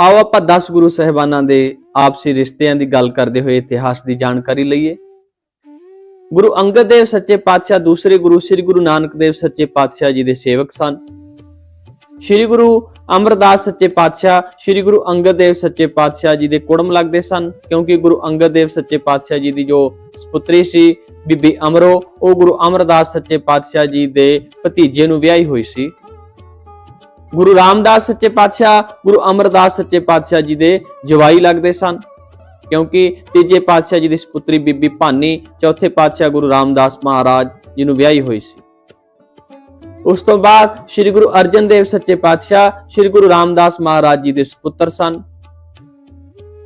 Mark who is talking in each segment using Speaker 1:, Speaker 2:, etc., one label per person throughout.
Speaker 1: ਆਓ ਆਪਾਂ 10 ਗੁਰੂ ਸਹਿਬਾਨਾਂ ਦੇ ਆਪਸੀ ਰਿਸ਼ਤਿਆਂ ਦੀ ਗੱਲ ਕਰਦੇ ਹੋਏ ਇਤਿਹਾਸ ਦੀ ਜਾਣਕਾਰੀ ਲਈਏ। ਗੁਰੂ ਅੰਗਦ ਦੇਵ ਸੱਚੇ ਪਾਤਸ਼ਾਹ, ਦੂਸਰੇ ਗੁਰੂ ਸ੍ਰੀ ਗੁਰੂ ਨਾਨਕ ਦੇਵ ਸੱਚੇ ਪਾਤਸ਼ਾਹ ਜੀ ਦੇ ਸੇਵਕ ਸਨ। ਸ੍ਰੀ ਗੁਰੂ ਅਮਰਦਾਸ ਸੱਚੇ ਪਾਤਸ਼ਾਹ, ਸ੍ਰੀ ਗੁਰੂ ਅੰਗਦ ਦੇਵ ਸੱਚੇ ਪਾਤਸ਼ਾਹ ਜੀ ਦੇ ਕੁੜਮ ਲੱਗਦੇ ਸਨ, ਕਿਉਂਕਿ ਗੁਰੂ ਅੰਗਦ ਦੇਵ ਸੱਚੇ ਪਾਤਸ਼ਾਹ ਜੀ ਦੀ ਜੋ ਸੁਪੁੱਤਰੀ ਸੀ, ਬੀਬੀ ਅਮਰੋ, ਉਹ ਗੁਰੂ ਅਮਰਦਾਸ ਸੱਚੇ ਪਾਤਸ਼ਾਹ ਜੀ ਦੇ ਭਤੀਜੇ ਨੂੰ ਵਿਆਹੀ ਹੋਈ ਸੀ। ਗੁਰੂ ਰਾਮਦਾਸ ਸੱਚੇ ਪਾਤਸ਼ਾਹ, ਗੁਰੂ ਅਮਰਦਾਸ ਸੱਚੇ ਪਾਤਸ਼ਾਹ ਜੀ ਦੇ ਜਵਾਈ ਲੱਗਦੇ ਸਨ। ਕਿਉਂਕਿ ਤੀਜੇ ਪਾਤਸ਼ਾਹ ਜੀ ਦੀ ਸੁਪੁੱਤਰੀ ਬੀਬੀ ਭਾਨੀ, ਚੌਥੇ ਪਾਤਸ਼ਾਹ ਗੁਰੂ ਰਾਮਦਾਸ ਮਹਾਰਾਜ ਜੀ ਨੂੰ ਵਿਆਹੀ ਹੋਈ ਸੀ। ਉਸ ਤੋਂ ਬਾਅਦ ਸ੍ਰੀ ਗੁਰੂ ਅਰਜਨ ਦੇਵ ਸੱਚੇ ਪਾਤਸ਼ਾਹ ਸ੍ਰੀ ਗੁਰੂ ਰਾਮਦਾਸ ਮਹਾਰਾਜ ਜੀ ਦੇ ਸੁਪੁੱਤਰ ਸਨ।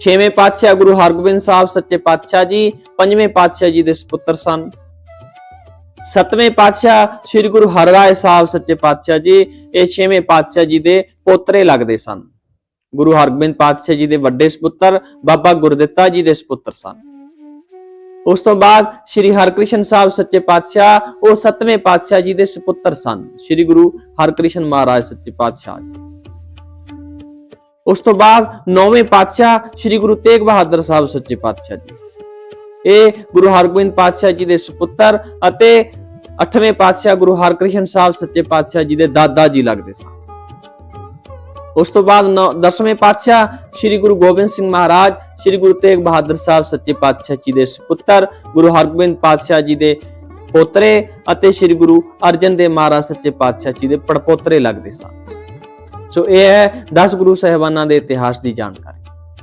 Speaker 1: ਛੇਵੇਂ ਪਾਤਸ਼ਾਹ ਗੁਰੂ ਹਰਗੋਬਿੰਦ ਸਾਹਿਬ ਸੱਚੇ ਪਾਤਸ਼ਾਹ ਜੀ, ਪੰਜਵੇਂ ਪਾਤਸ਼ਾਹ ਜੀ ਦੇ ਸੁਪੁੱਤਰ ਸਨ। ਸੱਤਵੇਂ ਪਾਤਸ਼ਾਹ ਸ੍ਰੀ ਗੁਰੂ ਹਰਰਾਏ ਸਾਹਿਬ ਸੱਚੇ ਪਾਤਸ਼ਾਹ ਜੀ, ਇਹ ਛੇਵੇਂ ਪਾਤਸ਼ਾਹ ਜੀ ਦੇ ਪੋਤਰੇ ਲੱਗਦੇ ਸਨ। ਗੁਰੂ ਹਰਗੋਬਿੰਦ ਪਾਤਸ਼ਾਹ ਜੀ ਦੇ ਵੱਡੇ ਸੁਪੁੱਤਰ, ਬਾਬਾ ਗੁਰਦਿੱਤਾ ਜੀ ਦੇ ਸੁਪੁੱਤਰ ਸਨ। ਉਸ ਤੋਂ ਬਾਅਦ ਸ੍ਰੀ ਹਰਕ੍ਰਿਸ਼ਨ ਸਾਹਿਬ ਸੱਚੇ ਪਾਤਸ਼ਾਹ, ਉਹ ਸੱਤਵੇਂ ਪਾਤਸ਼ਾਹ ਜੀ ਦੇ ਸੁਪੁੱਤਰ ਸਨ। ਸ੍ਰੀ ਗੁਰੂ ਹਰਕ੍ਰਿਸ਼ਨ ਮਹਾਰਾਜ ਸੱਚੇ ਪਾਤਸ਼ਾਹ ਜੀ। ਉਸ ਤੋਂ ਬਾਅਦ ਨੌਵੇਂ ਪਾਤਸ਼ਾਹ ਸ੍ਰੀ ਗੁਰੂ ਤੇਗ ਬਹਾਦਰ ਸਾਹਿਬ ਸੱਚੇ ਪਾਤਸ਼ਾਹ ਜੀ। ਇਹ ਗੁਰੂ ਹਰਗੋਬਿੰਦ ਪਾਤਸ਼ਾਹ ਜੀ ਦੇ ਸੁਪੁੱਤਰ ਅਤੇ 8ਵੇਂ ਪਾਤਸ਼ਾਹ ਗੁਰੂ ਹਰਕ੍ਰਿਸ਼ਨ ਸਾਹਿਬ ਸੱਚੇ ਪਾਤਸ਼ਾਹ ਜੀ ਦੇ ਦਾਦਾ ਜੀ ਲੱਗਦੇ ਸਨ। ਉਸ ਤੋਂ ਬਾਅਦ 10ਵੇਂ ਪਾਤਸ਼ਾਹ ਸ੍ਰੀ ਗੁਰੂ ਗੋਬਿੰਦ ਸਿੰਘ ਮਹਾਰਾਜ, ਸ੍ਰੀ ਗੁਰੂ ਤੇਗ ਬਹਾਦਰ ਸਾਹਿਬ ਸੱਚੇ ਪਾਤਸ਼ਾਹ ਜੀ ਦੇ ਸੁਪੁੱਤਰ, ਗੁਰੂ ਹਰਗੋਬਿੰਦ ਪਾਤਸ਼ਾਹ ਜੀ ਦੇ ਪੋਤਰੇ ਅਤੇ ਸ੍ਰੀ ਗੁਰੂ ਅਰਜਨ ਦੇਵ ਮਹਾਰਾਜ ਸੱਚੇ ਪਾਤਸ਼ਾਹ ਜੀ ਦੇ ਪੜਪੋਤਰੇ ਲੱਗਦੇ ਸਨ। ਸੋ ਇਹ ਹੈ 10 ਗੁਰੂ ਸਹਿਬਾਨਾਂ ਦੇ ਇਤਿਹਾਸ ਦੀ ਜਾਣਕਾਰੀ।